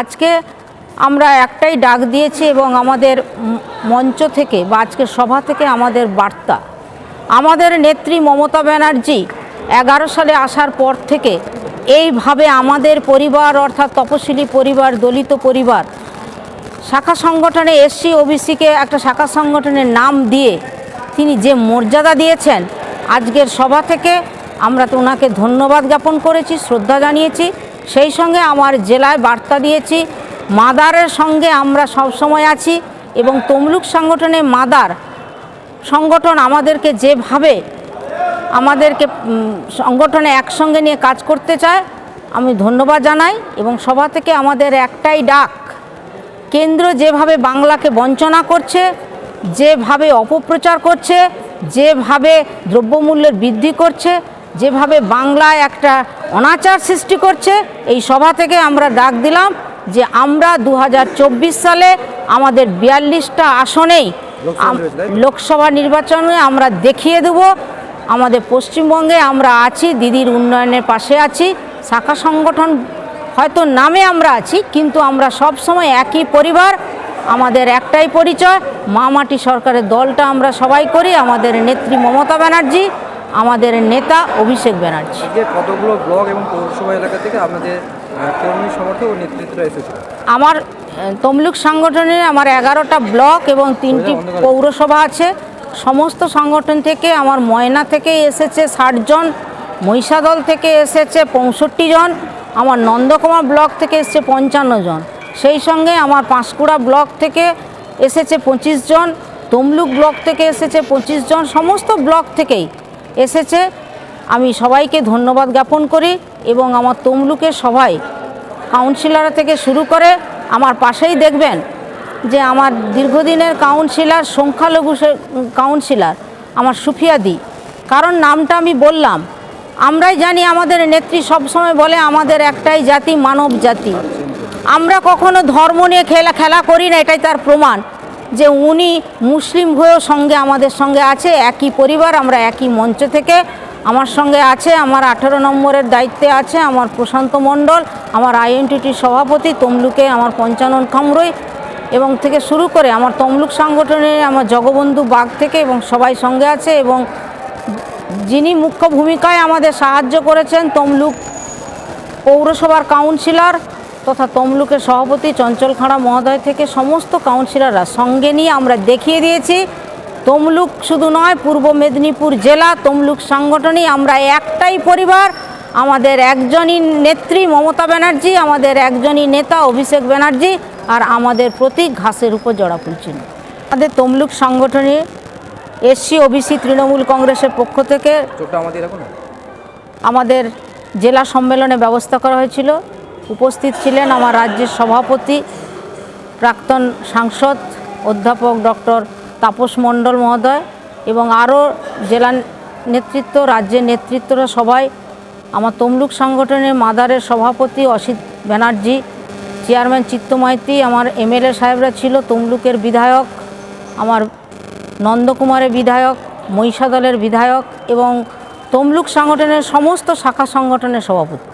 আজকে আমরা একটাই ডাক দিয়েছি এবং আমাদের মঞ্চ থেকে বা আজকের সভা থেকে আমাদের বার্তা। আমাদের নেত্রী মমতা ব্যানার্জি এগারো সালে আসার পর থেকে এইভাবে আমাদের পরিবার অর্থাৎ তপশিলি পরিবার, দলিত পরিবার, শাখা সংগঠনে এসসি ওবিসিকে একটা শাখা সংগঠনের নাম দিয়ে তিনি যে মর্যাদা দিয়েছেন, আজকের সভা থেকে আমরা তো ওনাকে ধন্যবাদ জ্ঞাপন করেছি, শ্রদ্ধা জানিয়েছি। সেই সঙ্গে আমার জেলায় বার্তা দিয়েছি, মাদারের সঙ্গে আমরা সবসময় আছি এবং তমলুক সংগঠনে মাদার সংগঠন আমাদেরকে যেভাবে, আমাদেরকে সংগঠনে একসঙ্গে নিয়ে কাজ করতে চায়, আমি ধন্যবাদ জানাই এবং সভা থেকে আমাদের একটাই ডাক, কেন্দ্র যেভাবে বাংলাকে বঞ্চনা করছে, যেভাবে অপপ্রচার করছে, যেভাবে দ্রব্যমূল্যের বৃদ্ধি করছে যেভাবে বাংলায় একটা অনাচার সৃষ্টি করছে এই সভা থেকে আমরা ডাক দিলাম যে আমরা দু হাজার চব্বিশ সালে আমাদের বিয়াল্লিশটা আসনেই লোকসভা নির্বাচনে আমরা দেখিয়ে দেব। আমাদের পশ্চিমবঙ্গে আমরা আছি দিদির উন্নয়নের পাশে আছি শাখা সংগঠন হয়তো নামে আমরা আছি কিন্তু আমরা সব সময় একই পরিবার আমাদের একটাই পরিচয়। মা মাটি সরকারের দলটা আমরা সবাই করি আমাদের নেত্রী মমতা ব্যানার্জি আমাদের নেতা অভিষেক ব্যানার্জি। কতগুলো ব্লক এবং পৌরসভা এলাকা থেকে আপনাদের কর্মী সমর্থক ও নেতৃত্বরা এসেছে? আমার তমলুক সংগঠনে আমার এগারোটা ব্লক এবং তিনটি পৌরসভা আছে। সমস্ত সংগঠন থেকে আমার ময়না থেকে এসেছে ষাটজন মহিষাদল থেকে এসেছে পঁয়ষট্টি জন আমার নন্দকুমার ব্লক থেকে এসেছে পঞ্চান্ন জন। সেই সঙ্গে আমার পাঁশকুড়া ব্লক থেকে এসেছে পঁচিশ জন তমলুক ব্লক থেকে এসেছে পঁচিশ জন সমস্ত ব্লক থেকেই এসেছে। আমি সবাইকে ধন্যবাদ জ্ঞাপন করি এবং আমার তমলুকের সবাই কাউন্সিলর থেকে শুরু করে আমার পাশেই দেখবেন যে আমার দীর্ঘদিনের কাউন্সিলর, সংখ্যালঘু কাউন্সিলর, আমার সুফিয়াদি কারণ নামটা আমি বললাম। আমরাই জানি আমাদের নেত্রী সবসময় বলে, আমাদের একটাই জাতি মানব জাতি। আমরা কখনো ধর্ম নিয়ে খেলা খেলা করি না, এটাই তার প্রমাণ। যে উনি মুসলিম হয়েও সঙ্গে আমাদের সঙ্গে আছে, একই পরিবার, আমরা একই মঞ্চ থেকে আমার সঙ্গে আছে, আমার আঠেরো নম্বরের দায়িত্বে আছে, আমার প্রশান্ত মণ্ডল, আমার আইএনটিটির সভাপতি তমলুকে, আমার পঞ্চানন খামরই এবং থেকে শুরু করে আমার তমলুক সংগঠনে আমার জগবন্ধু বাগ থেকে এবং সবাই সঙ্গে আছে এবং যিনি মুখ্য ভূমিকায় আমাদের সাহায্য করেছেন তমলুক পৌরসভার কাউন্সিলর তথা তমলুকের সভাপতি চঞ্চল খাঁড়া মহোদয় থেকে সমস্ত কাউন্সিলররা সঙ্গে নিয়ে আমরা দেখিয়ে দিয়েছি তমলুক শুধু নয় পূর্ব মেদিনীপুর জেলা তমলুক সংগঠনই আমরা একটাই পরিবার। আমাদের একজনই নেত্রী মমতা ব্যানার্জি আমাদের একজনই নেতা অভিষেক ব্যানার্জি আর আমাদের প্রতীক ঘাসের উপর জড়া ফুলছিল। আমাদের তমলুক সংগঠনে এসসি ওবিসি তৃণমূল কংগ্রেসের পক্ষ থেকে আমাদের আমাদের জেলা সম্মেলনে ব্যবস্থা করা হয়েছিল। উপস্থিত ছিলেন আমার রাজ্যের সভাপতি, প্রাক্তন সাংসদ অধ্যাপক ডক্টর তাপস মণ্ডল মহোদয় এবং আরও জেলা নেতৃত্ব, রাজ্যের নেতৃত্বরা সবাই, আমার তমলুক সংগঠনের মাদারের সভাপতি অসিত ব্যানার্জি, চেয়ারম্যান চিত্ত মাইতি আমার এমএলএ সাহেবরা ছিল তমলুকের বিধায়ক, আমার নন্দকুমারের বিধায়ক, মহিষাদলের বিধায়ক এবং তমলুক সংগঠনের সমস্ত শাখা সংগঠনের সভাপতি।